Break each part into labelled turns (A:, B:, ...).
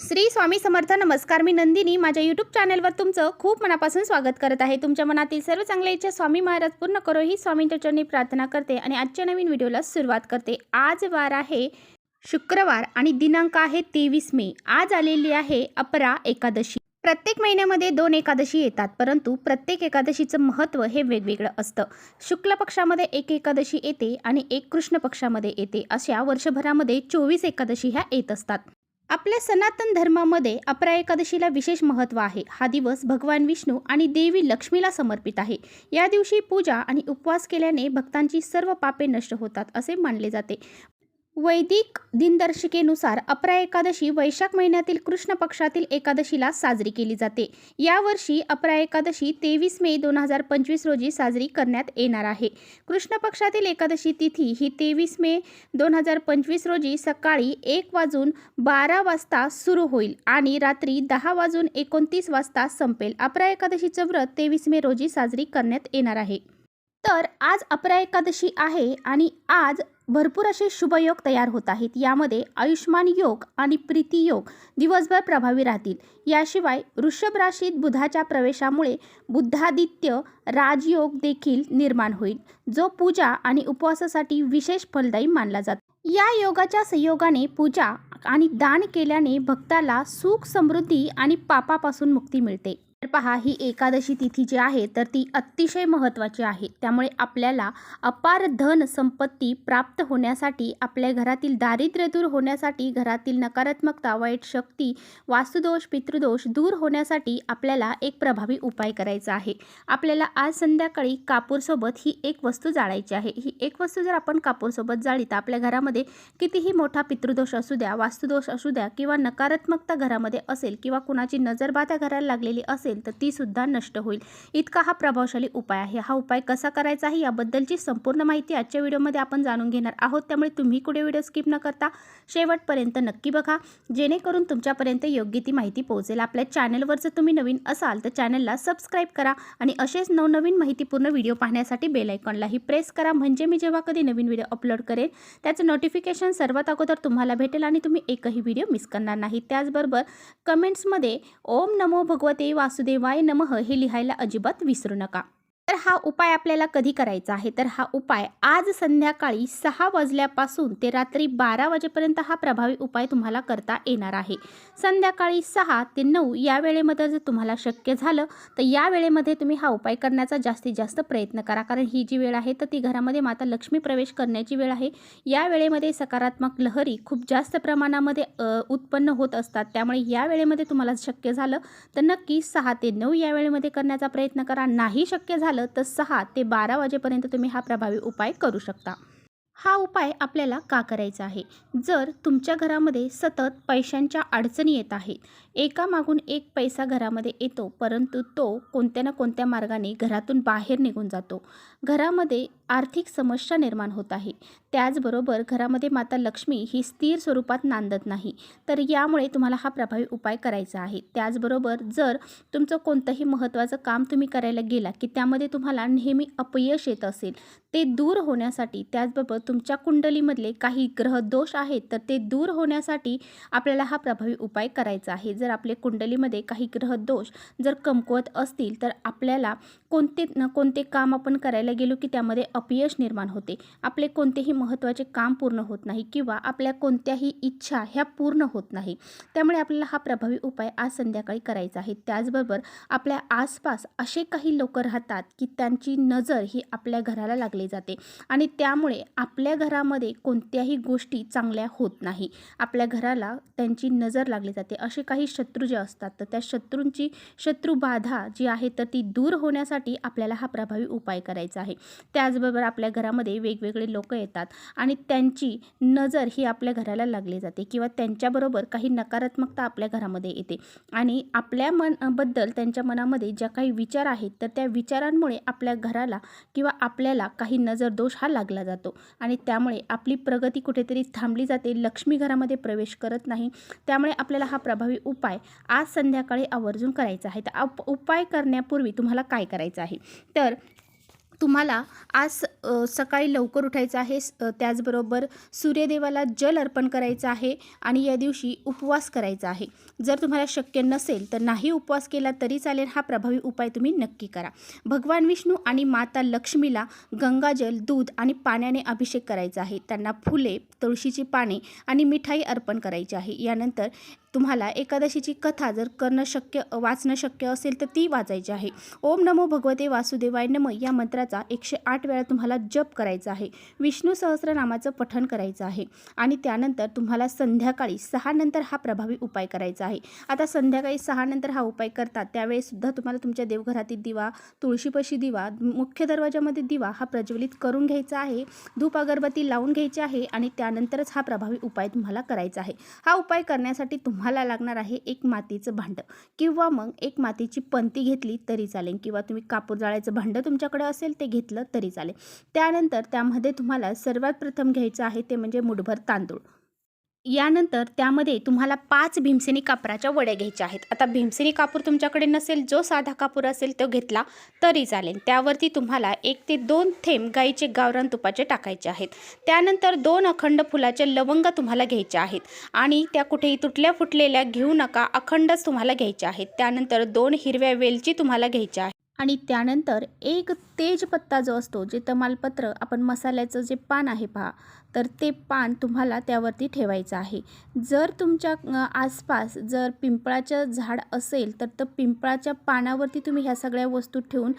A: श्री स्वामी समर्थ नमस्कार. मी नंदिनी. माझ्या यूट्यूब चॅनलवर तुमचं खूप मनापासून स्वागत करत आहे. तुमच्या मनातील सर्व चांगल्या इच्छा स्वामी महाराज पूर्ण करो ही स्वामींच्या चरणी प्रार्थना करते आणि आजच्या नवीन व्हिडिओला सुरुवात करते. आज वार आहे शुक्रवार आणि दिनांक आहे तेवीस मे. आज आलेली आहे अपरा एकादशी. प्रत्येक महिन्यामध्ये दोन एकादशी येतात परंतु प्रत्येक एकादशीचं महत्त्व हे वेगवेगळं असतं. शुक्ल पक्षामध्ये एक एकादशी येते आणि एक कृष्ण पक्षामध्ये येते. अशा वर्षभरामध्ये चोवीस एकादशी ह्या येत असतात. आपल्या सनातन धर्मामध्ये अपरा एकादशीला विशेष महत्त्व आहे. हा दिवस भगवान विष्णू आणि देवी लक्ष्मीला समर्पित आहे. या दिवशी पूजा आणि उपवास केल्याने भक्तांची सर्व पापे नष्ट होतात असे मानले जाते. वैदिक दिनदर्शिकेनुसार अपरा एकादशी वैशाख महिन्यातील कृष्ण पक्षातील एकादशीला साजरी केली जाते. यावर्षी अपरा एकादशी तेवीस मे दोन हजार पंचवीस रोजी साजरी करण्यात येणार आहे. कृष्ण पक्षातील एकादशी तिथी ही तेवीस मे दोन हजार पंचवीस रोजी सकाळी एक वाजून बारा वाजता सुरू होईल आणि रात्री दहा वाजून एकोणतीस वाजता संपेल. अपरा एकादशीचं व्रत तेवीस मे रोजी साजरी करण्यात येणार आहे. तर आज अपरा एकादशी आहे आणि आज भरपूर असे शुभयोग तयार होत आहेत. यामध्ये आयुष्मान योग आणि प्रीती योग दिवसभर प्रभावी राहतील. याशिवाय वृषभ राशीत बुधाच्या प्रवेशामुळे बुद्धादित्य राजयोग देखील निर्माण होईल जो पूजा आणि उपवासासाठी विशेष फलदायी मानला जातो. या योगाच्या संयोगाने पूजा आणि दान केल्याने भक्ताला सुख समृद्धी आणि पापापासून मुक्ती मिळते. तर पहा ही एकादशी तिथी जी आहे तर ती अतिशय महत्त्वाची आहे. त्यामुळे आपल्याला अपार धन संपत्ती प्राप्त होण्यासाठी आपल्या घरातील दारिद्र्य दूर होण्यासाठी घरातील नकारात्मकता वाईट शक्ती वास्तुदोष पितृदोष दूर होण्यासाठी आपल्याला एक प्रभावी उपाय करायचा आहे. आपल्याला आज संध्याकाळी कापूरसोबत ही एक वस्तू जाळायची आहे. ही एक वस्तू जर आपण कापूरसोबत जाळली तर आपल्या घरामध्ये कितीही मोठा पितृदोष असू द्या वास्तुदोष असू द्या किंवा नकारात्मकता घरामध्ये असेल किंवा कुणाची नजरबाधा घराला लागलेली असेल तर तीसुद्धा नष्ट होईल. इतका हा प्रभावशाली उपाय आहे. हा उपाय कसा करायचा आहे याबद्दलची संपूर्ण माहिती आजच्या व्हिडिओमध्ये आपण जाणून घेणार आहोत. त्यामुळे तुम्ही कुठे व्हिडिओ स्किप न करता शेवटपर्यंत नक्की बघा. जेणेकरून तुमच्यापर्यंत योग्य ती माहिती पोहोचेल. आपल्या चॅनलवर जर तुम्ही नवीन असाल तर चॅनलला सबस्क्राईब करा आणि असेच नवनवीन माहितीपूर्ण व्हिडिओ पाहण्यासाठी बेल आयकॉनलाही प्रेस करा. म्हणजे मी जेव्हा कधी नवीन व्हिडिओ अपलोड करेन त्याचं नोटिफिकेशन सर्वात अगोदर तुम्हाला भेटेल आणि तुम्ही एकही व्हिडिओ मिस करणार नाही. त्याचबरोबर कमेंट्समध्ये ओम नमो भगवते वासुदेवाय नमः हे लिहायला अजिबात विसरू नका. तर हा उपाय आपल्याला कधी करायचा आहे? तर हा उपाय आज संध्याकाळी सहा वाजल्यापासून ते रात्री बारा वाजेपर्यंत हा प्रभावी उपाय तुम्हाला करता येणार आहे. संध्याकाळी सहा ते नऊ या वेळेमध्ये जर तुम्हाला शक्य झालं तर या वेळेमध्ये तुम्ही हा उपाय करण्याचा जास्तीत जास्त प्रयत्न करा. कारण ही जी वेळ आहे तर ती घरामध्ये माता लक्ष्मी प्रवेश करण्याची वेळ आहे. या वेळेमध्ये सकारात्मक लहरी खूप जास्त प्रमाणामध्ये उत्पन्न होत असतात. त्यामुळे या वेळेमध्ये तुम्हाला शक्य झालं तर नक्की सहा ते नऊ या वेळेमध्ये करण्याचा प्रयत्न करा. नाही शक्य झालं तर सहा ते बारा वाजेपर्यंत तुम्ही हा प्रभावी उपाय करू शकता. हा उपाय आपल्याला का करायचा आहे? जर तुमच्या घरामध्ये सतत पैशांच्या अडचणी येत आहेत एकामागून एक पैसा घरामध्ये येतो परंतु तो कोणत्या ना कोणत्या मार्गाने घरातून बाहेर निघून जातो. घरामध्ये आर्थिक समस्या निर्माण होत आहे. त्याचबरोबर घरामध्ये माता लक्ष्मी ही स्थिर स्वरूपात नांदत नाही. तर यामुळे तुम्हाला हा प्रभावी उपाय करायचा आहे. त्याचबरोबर जर तुमचं कोणतंही महत्त्वाचं काम तुम्ही करायला गेला की त्यामध्ये तुम्हाला नेहमी अपयश येत असेल ते दूर होण्यासाठी त्याचबरोबर तुमच्या कुंडलीमधले काही ग्रहदोष आहेत तर ते दूर होण्यासाठी आपल्याला हा प्रभावी उपाय करायचा आहे. जर आपले कुंडलीमध्ये काही ग्रहदोष जर कमकुवत असतील तर आपल्याला कोणते कोणते काम आपण करायला गेलो की त्यामध्ये अपयश निर्माण होते. आपले कोणतेही महत्त्वाचे काम पूर्ण होत नाही किंवा आपल्या कोणत्याही इच्छा ह्या पूर्ण होत नाही. त्यामुळे आपल्याला हा प्रभावी उपाय आज संध्याकाळी करायचा आहे. त्याचबरोबर आपल्या आसपास असे काही लोक राहतात की त्यांची नजर ही आपल्या घराला लागली जाते आणि त्यामुळे आपल्या घरामध्ये कोणत्याही गोष्टी चांगल्या होत नाही. आपल्या घराला त्यांची नजर लागली जाते. असे काही शत्रू जे असतात तर त्या शत्रूंची शत्रुबाधा जी आहे तर ती दूर होण्यासाठी आपल्याला हा प्रभावी उपाय करायचा आहे. त्याचबरोबर आपल्या घरामध्ये वेगवेगळे लोक येतात. आणि त्यांची नजर ही आपल्या घराला लागली जाते किंवा त्यांच्याबरोबर काही नकारात्मकता आपल्या घरामध्ये येते. आणि आपल्या मनबद्दल त्यांच्या मनामध्ये ज्या काही विचार आहेत तर त्या विचारांमुळे आपल्या घराला किंवा आपल्याला काही नजर दोष हा लागला जातो. आणि त्यामुळे आपली प्रगती कुठेतरी थांबली जाते लक्ष्मी घरामध्ये प्रवेश करत नाही. त्यामुळे आपल्याला हा प्रभावी उपाय आज संध्याकाळी आवर्जून करायचा आहे. तर आप उपाय करण्यापूर्वी तुम्हाला काय करायचं आहे? तर तुम्हाला आज सकाळी लवकर उठायचं आहे. स- त्याचबरोबर सूर्यदेवाला जल अर्पण करायचं आहे आणि या दिवशी उपवास करायचा आहे. जर तुम्हाला शक्य नसेल तर नाही उपवास केला तरी चालेल. हा प्रभावी उपाय तुम्ही नक्की करा. भगवान विष्णू आणि माता लक्ष्मीला गंगाजल दूध आणि पाण्याने अभिषेक करायचा आहे. त्यांना फुले तुळशीची पाने आणि मिठाई अर्पण करायची आहे. यानंतर तुम्हाला एकादशीची कथा जर करणं शक्य वाचणं शक्य असेल तर ती वाचायची आहे. ओम नमो भगवते वासुदेवाय नम या मंत्राचा एकशे आठ वेळा तुम्हाला जप करायचा आहे. विष्णू सहस्रनामाचं पठण करायचं आहे. आणि त्यानंतर तुम्हाला संध्याकाळी सहा नंतर हा प्रभावी उपाय करायचा आहे. आता संध्याकाळी सहा नंतर हा उपाय करतात त्यावेळेसुद्धा तुम्हाला तुमच्या देवघरातील दिवा तुळशीपाशी दिवा मुख्य दरवाजामध्ये दिवा हा प्रज्वलित करून घ्यायचा आहे. धूप अगरबत्ती लावून घ्यायची आहे आणि त्यानंतरच हा प्रभावी उपाय तुम्हाला करायचा आहे. हा उपाय करण्यासाठी तुम्हाला तुम्हाला लागणार आहे एक मातीचं भांडं. किंवा मग एक मातीची पंती घेतली तरी चालेल. किंवा तुम्ही कापूर जाळायचं भांडं तुमच्याकडे असेल ते घेतलं तरी चालेल. त्यानंतर त्यामध्ये तुम्हाला सर्वात प्रथम घ्यायचं आहे ते म्हणजे मुठभर तांदूळ. यानंतर त्यामध्ये तुम्हाला पाच भीमसेनी कापराच्या वड्या घ्यायच्या आहेत. आता भीमसेनी कापूर तुमच्याकडे नसेल जो साधा कापूर असेल तो घेतला तरी चालेल. त्यावरती तुम्हाला एक ते दोन थेंब गाईचे गावरान तुपाचे टाकायचे आहेत. त्यानंतर दोन अखंड फुलाचे लवंग तुम्हाला घ्यायचे आहेत. आणि त्या कुठेही तुटल्या फुटलेल्या घेऊ नका अखंडच तुम्हाला घ्यायच्या आहेत. त्यानंतर दोन हिरव्या वेलची तुम्हाला घ्यायच्या आहेत. आणि त्यानंतर एक तेजपत्ता जो असतो जे तमालपत्र आपण मसाल्याचं जे पान आहे पहा तर ते पान तुम्हाला त्यावरती ठेवायचं आहे. जर तुमच्या आसपास जर पिंपळाचं झाड असेल तर तर पिंपळाच्या पानावरती तुम्ही ह्या सगळ्या वस्तू ठेवून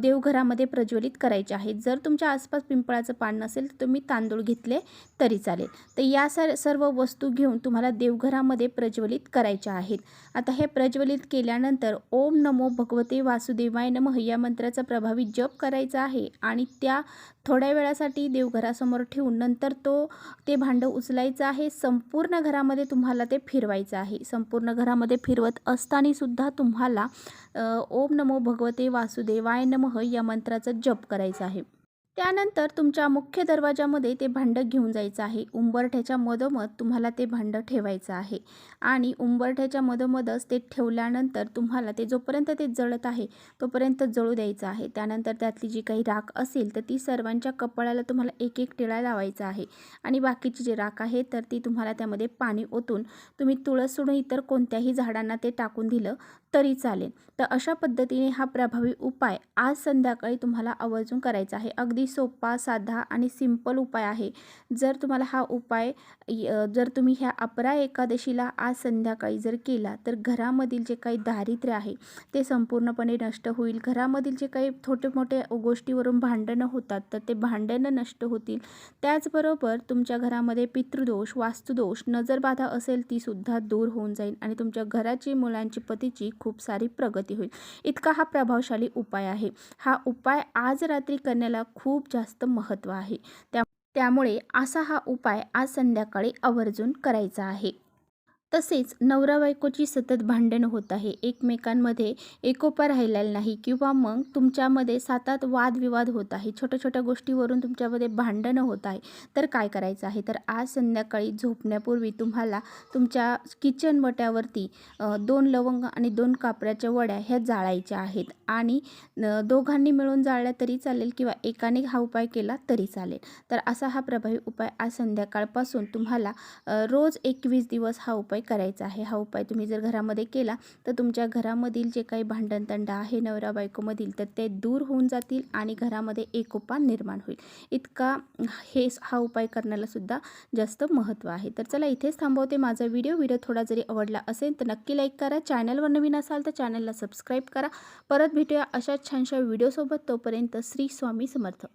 A: देवघरामध्ये प्रज्वलित करायचे आहेत जर तुमच्या आसपास पिंपळाचं पान नसेल तर तुम्ही तांदूळ घेतले तरी चालेल. तर या सर सर्व वस्तू घेऊन तुम्हाला देवघरामध्ये प्रज्वलित करायच्या आहेत. आता हे प्रज्वलित केल्यानंतर ओम नमो भगवते वासुदेवाय नमः या मंत्राचा प्रभावी जप करायचा आहे आणि त्या थोड्या वेळासाठी देवघरासमोर ठेवून नंतर तो ते भांडं उचलायचं आहे. संपूर्ण घरामध्ये तुम्हाला ते फिरवायचं आहे. संपूर्ण घरामध्ये फिरवत असताना सुद्धा तुम्हाला ओम नमो भगवते वासुदेवाय नमः या मंत्राचा जप करायचा आहे. त्यानंतर तुमच्या मुख्य दरवाजामध्ये ते भांडं घेऊन जायचं आहे. उंबरठ्याच्या मधोमध तुम्हाला ते भांडं ठेवायचं आहे. आणि उंबरठ्याच्या मधोमधच ते ठेवल्यानंतर तुम्हाला ते जोपर्यंत ते जळत आहे तोपर्यंत जळू द्यायचं आहे. त्यानंतर त्यातली जी काही राख असेल तर ती सर्वांच्या कपाळाला तुम्हाला एक एक टिळा लावायचा आहे. आणि बाकीची जी राख आहे तर ती तुम्हाला त्यामध्ये पाणी ओतून तुम्ही तुळस सोडून इतर कोणत्याही झाडांना ते टाकून दिलं तरी चालेल. तर अशा पद्धतीने हा प्रभावी उपाय आज संध्याकाळी तुम्हाला आवर्जून करायचा आहे. अगदी सोपा साधा आणि सिंपल उपाय आहे. जर तुम्हाला हा उपाय य- जर तुम्ही ह्या अपरा एकादशीला आज संध्याकाळी जर केला तर घरामधील जे काही दारिद्र्य आहे ते संपूर्णपणे नष्ट होईल. घरामधील जे काही छोटे मोठे गोष्टीवरून भांडणं होतात तर ते भांडणं नष्ट होतील. त्याचबरोबर तुमच्या घरामध्ये पितृदोष वास्तुदोष नजरबाधा असेल ती सुद्धा दूर होऊन जाईल आणि तुमच्या घराची मुलांची पतीची खूप सारी प्रगती होईल. इतका हा प्रभावशाली उपाय आहे. हा उपाय आज रात्री करण्याला खूप खूप जास्त महत्त्व आहे. त्या त्यामुळे असा हा उपाय आज संध्याकाळी आवर्जून करायचा आहे. तसेच नवरा बायकोची सतत भांडणं होत आहे. एकमेकांमध्ये एकोपा राहिलेला नाही किंवा मग तुमच्यामध्ये सतत वादविवाद होत आहे. छोट्या छोट्या गोष्टीवरून तुमच्यामध्ये भांडणं होत आहे. तर काय करायचं आहे? तर आज संध्याकाळी झोपण्यापूर्वी तुम्हाला तुमच्या किचन वट्यावरती दोन लवंग आणि दोन कापराच्या वड्या ह्या जाळायच्या आहेत. आणि दोघांनी मिळून जाळल्या तरी चालेल किंवा एकाने हा उपाय केला तरी चालेल. तर असा हा प्रभावी उपाय आज संध्याकाळपासून तुम्हाला रोज एकवीस दिवस हा उपाय करायचा आहे. हा उपाय तुम्ही जर घरामध्ये केला तर तुमच्या घरामधील जे काही भांडणतंड आहे नवरा बायकोमधील तर ते दूर होऊन जातील आणि घरामध्ये एकोपा निर्माण होईल. इतका हे हा उपाय करण्यालासुद्धा जास्त महत्त्व आहे. तर चला इथेच थांबवते माझा व्हिडिओ. व्हिडिओ थोडा जरी आवडला असेल तर नक्की लाईक करा. चॅनलवर नवीन असाल तर चॅनलला सबस्क्राईब करा. परत भेटूया अशाच छानशा व्हिडिओसोबत. तोपर्यंत श्री स्वामी समर्थ.